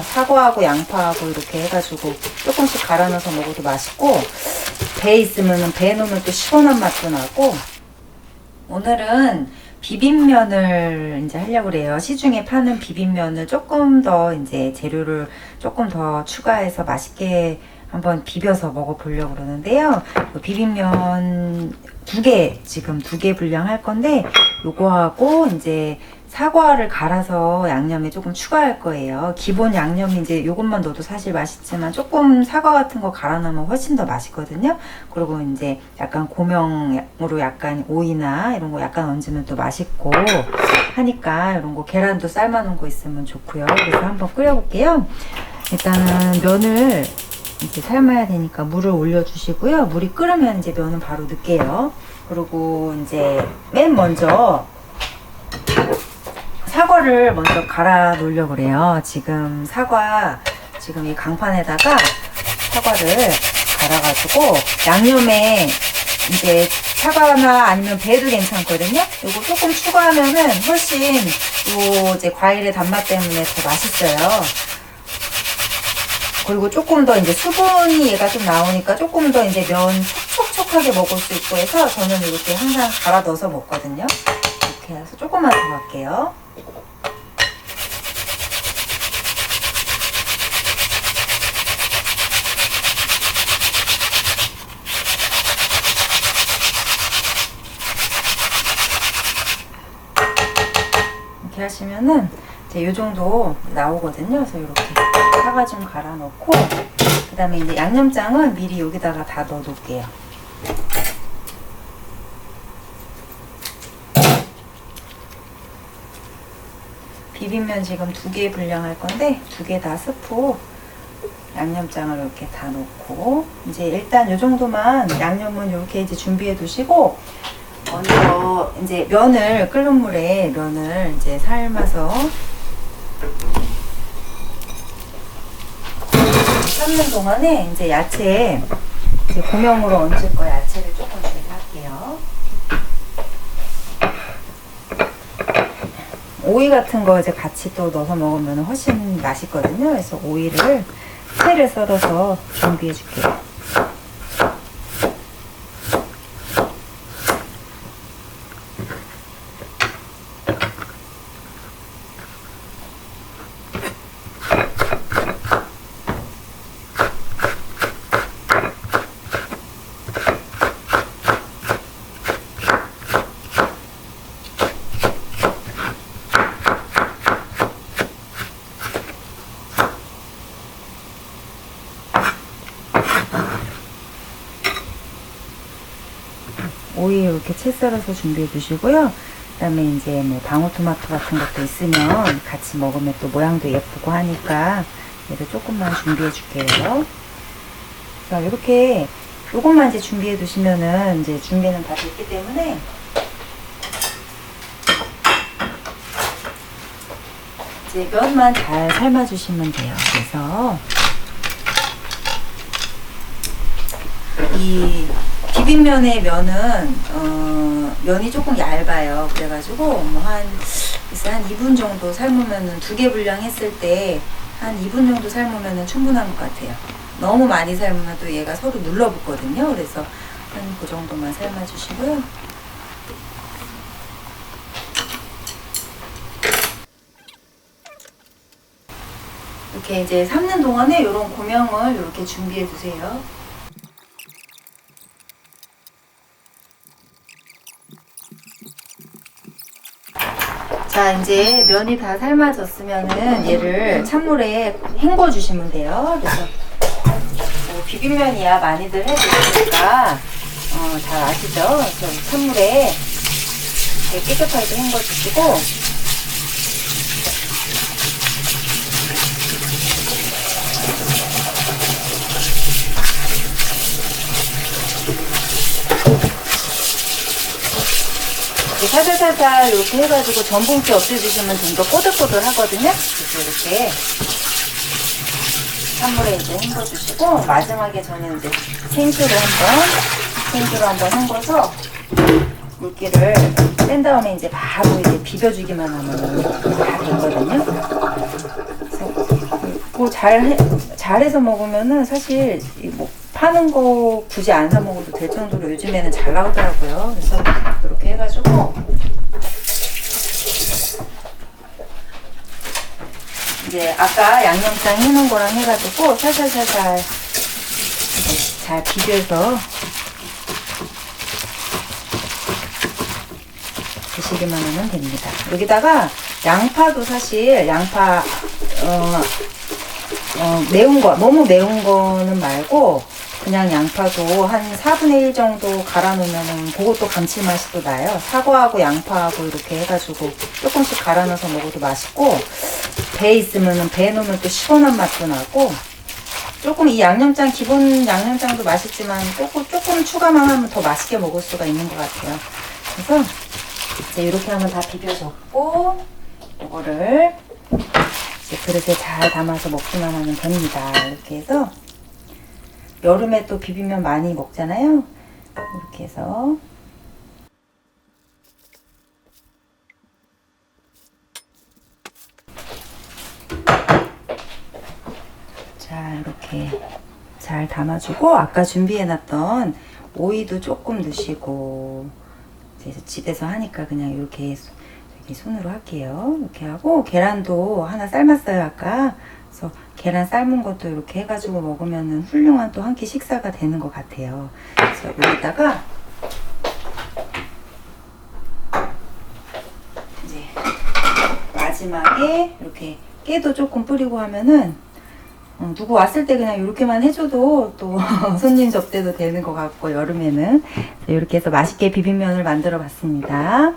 사과하고 양파하고 이렇게 해가지고 조금씩 갈아 넣어서 먹어도 맛있고 배에 있으면 배에 넣으면 또 시원한 맛도 나고 오늘은 비빔면을 이제 하려고 그래요. 시중에 파는 비빔면을 조금 더 이제 재료를 조금 더 추가해서 맛있게 한번 비벼서 먹어보려고 그러는데요. 그 비빔면 두 개, 지금 두 개 분량 할 건데, 요거하고 이제 사과를 갈아서 양념에 조금 추가할 거예요. 기본 양념이 이제 요것만 넣어도 사실 맛있지만 조금 사과 같은 거 갈아 넣으면 훨씬 더 맛있거든요. 그리고 이제 약간 고명으로 약간 오이나 이런 거 약간 얹으면 또 맛있고 하니까 이런 거 계란도 삶아 놓은 거 있으면 좋고요. 그래서 한번 끓여볼게요. 일단은 면을 이제 삶아야 되니까 물을 올려주시고요. 물이 끓으면 이제 면은 바로 넣을게요. 그리고 이제 맨 먼저 사과를 먼저 갈아 놓으려고 그래요. 지금 사과, 지금 이 강판에다가 사과를 갈아가지고 양념에 이제 사과나 아니면 배도 괜찮거든요. 이거 조금 추가하면은 훨씬 요 이제 과일의 단맛 때문에 더 맛있어요. 그리고 조금 더 이제 수분이 얘가 좀 나오니까 조금 더 이제 면 촉촉촉하게 먹을 수 있고 해서 저는 이렇게 항상 갈아 넣어서 먹거든요. 이렇게 해서 조금만 더 갈게요. 이렇게 하시면은 이제 요 정도 나오거든요. 그래서 이렇게 사과 좀 갈아 넣고 그 다음에 이제 양념장은 미리 여기다가 다 넣어 놓을게요. 비빔면 지금 두 개 분량할 건데 두 개 다 스프 양념장을 이렇게 다 넣고 이제 일단 요 정도만 양념은 이렇게 이제 준비해 두시고 먼저 이제 면을 끓는 물에 면을 이제 삶아서 삶는 동안에 이제 야채 이제 고명으로 얹을 거 야채를 조금 준비할게요. 오이 같은 거 이제 같이 또 넣어서 먹으면 훨씬 맛있거든요. 그래서 오이를 채를 썰어서 준비해 줄게요. 오이 이렇게 채 썰어서 준비해 주시고요. 그 다음에 이제 뭐 방울토마토 같은 것도 있으면 같이 먹으면 또 모양도 예쁘고 하니까 얘를 조금만 준비해 줄게요. 자 이렇게 요것만 이제 준비해 두시면은 이제 준비는 다 됐기 때문에 이제 면만 잘 삶아 주시면 돼요. 그래서 이 비빔면의 면은 어, 면이 조금 얇아요. 그래가지고 뭐한 한 2분 정도 삶으면은 두 개 분량 했을 때 한 2분 정도 삶으면은 충분한 것 같아요. 너무 많이 삶으면 또 얘가 서로 눌러붙거든요. 그래서 한 그 정도만 삶아주시고요. 이렇게 이제 삶는 동안에 이런 고명을 이렇게 준비해 두세요. 자 이제 면이 다 삶아졌으면은 얘를 찬물에 헹궈 주시면 돼요. 그래서 뭐 비빔면이야 많이들 해주시니까 어, 잘 아시죠? 찬물에 깨끗하게 헹궈 주시고 살살살살 이렇게 해가지고 전분기 없애주시면 좀 더 꼬들꼬들 하거든요. 그래서 이렇게 찬물에 이제 헹궈주시고 마지막에 저는 이제 생수로 한번 생수로 한번 헹궈서 물기를 뺀 다음에 이제 바로 이제 비벼주기만 하면 다 되거든요. 이거 잘 해, 잘해서 먹으면은 사실 이뭐 파는 거 굳이 안 사 먹어도 될 정도로 요즘에는 잘 나오더라고요. 그래서 이렇게 해가지고 이제 아까 양념장 해놓은 거랑 해가지고 살살살살 잘 비벼서 드시기만 하면 됩니다. 여기다가 양파도 사실 양파 어, 어, 매운 거 너무 매운 거는 말고 그냥 양파도 한 4분의 1 정도 갈아 놓으면은 그것도 감칠맛이 또 나요. 사과하고 양파하고 이렇게 해가지고 조금씩 갈아 넣어서 먹어도 맛있고 배 있으면은 배 넣으면 또 시원한 맛도 나고 조금 이 양념장 기본 양념장도 맛있지만 조금 조금 추가만 하면 더 맛있게 먹을 수가 있는 것 같아요. 그래서 이제 이렇게 하면 다 비벼졌고 이거를 그릇에 잘 담아서 먹기만 하면 됩니다. 이렇게 해서 여름에 또 비빔면 많이 먹잖아요. 이렇게 해서 자 이렇게 잘 담아주고 아까 준비해놨던 오이도 조금 넣으시고 그래서 집에서 하니까 그냥 이렇게 소- 이렇게 손으로 할게요. 이렇게 하고 계란도 하나 삶았어요 아까. 그래서 계란 삶은 것도 이렇게 해가지고 먹으면은 훌륭한 또 한 끼 식사가 되는 것 같아요. 그래서 여기다가 이제 마지막에 이렇게 깨도 조금 뿌리고 하면은 어, 누구 왔을 때 그냥 이렇게만 해줘도 또 손님 접대도 되는 것 같고 여름에는 이렇게 해서 맛있게 비빔면을 만들어 봤습니다.